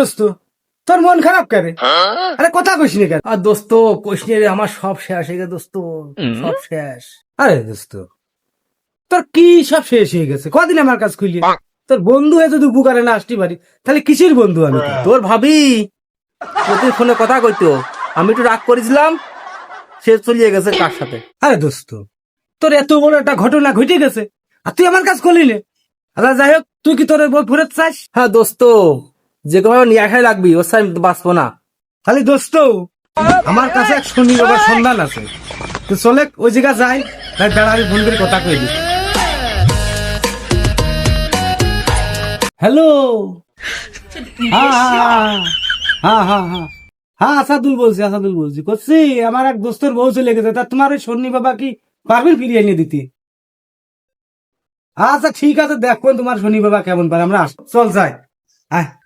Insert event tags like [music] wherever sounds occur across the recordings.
দোস্ত? তোর মন খারাপ করে আরে কথা কইস নি কেন? আর দোস্ত রে আমার সব শেষ হয়ে গেছে দোস্ত। সব শেষ। আরে দোস্ত তোর কি সব শেষ হয়ে গেছে? কদিন আমার কাজ খুলি? তোর বন্ধু হয়ে যদি উপকারে না আসতে পারি তাহলে কিসের বন্ধু আমি? তোর? তোর ভাবি? প্রতি ফোনে কথা কইতো আমি একটু রাগ করেছিলাম সে চলিয়ে গেছে কার সাথে? আরে দোস্ত তোর এত বড় একটা ঘটনা ঘটে গেছে আর তুই আমার কাজ করলি নে। আচ্ছা যাই হোক তুই কি তোর বই ফেরত চাস? হ্যাঁ দোস্ত যে কোনো নিয়ে আসাই লাগবি ওর সাথে আমি বাঁচবো না। খালি দোস্ত আমার কাছে এক শনি বাবার সন্ধান আছে। তো চলে ওই জায়গা যাই তাই দাঁড়া আমি ফোন করে কথা কই দিই। হ্যালো? হ্যাঁ হ্যাঁ হ্যাঁ হ্যাঁ হ্যাঁ হ্যাঁ। আসাদুল বলছি আসাদুল বলছি। করছি আমার এক দোস্তের বউ চলে গেছে তা তোমার ওই শনি বাবা কি পারবেন ফিরিয়ে এনে দিতে? আচ্ছা ঠিক আছে দেখো তোমার শনি বাবা কেমন পারে আমরা আস- চল যাই। আয়।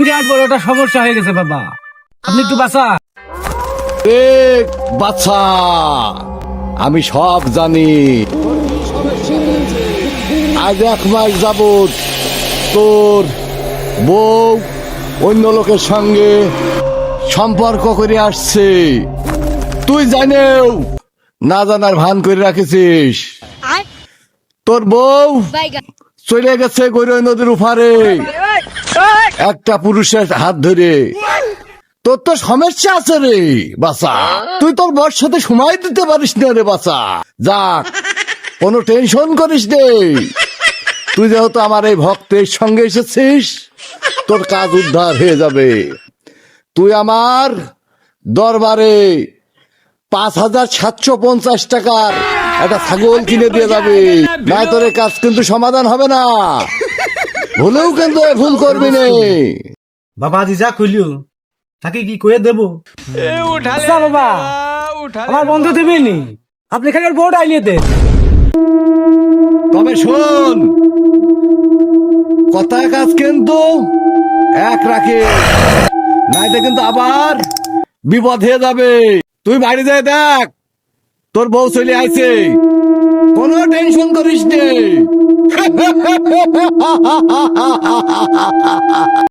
বিরাট বড় একটা সমস্যা হয়ে গেছে বাবা। আপনি একটু বাঁচা এ বাচ্চা আমি সব জানি। আজ এক মাস যাবত তোর বউ অন্য লোকের সঙ্গে সম্পর্ক করে আসছে। তুই জানেও না জানার ভান করে রাখেছিস। তোর বউ চলে গেছে গৈরই নদীর উপারে একটা পুরুষের হাত ধরে। তোর তো সমস্যা আছে রে বাসা তুই তোর বর সাথে সময় দিতে পারিস না রে বাসা যাক কোনো টেনশন করিস নে। তুই যেহেতু আমার এই ভক্তের সঙ্গে এসেছিস তোর কাজ উদ্ধার হয়ে যাবে। তুই আমার দরবারে পাঁচ হাজার সাতশো পঞ্চাশ টাকার একটা ছাগল কিনে দিয়ে যাবে। না তোর কাজ কিন্তু সমাধান হবে না। ভুলেও কিন্তু ভুল করবি নে বাবা আজি যা কইলিও তাকে কি কয়ে দেবো? আচ্ছা বাবা। আমার বন্ধু দেবেনি আপনি খালি ওর বোর্ড আইলিয়ে দেন তবে শোন কথায় কাজ কিন্তু এক রাখে নাইতে কিন্তু আবার বিপদ হয়ে যাবে। তুই বাড়ি যায় দেখ তোর বউ চলে আইছে। কোনো টেনশন করিস নে। [laughs]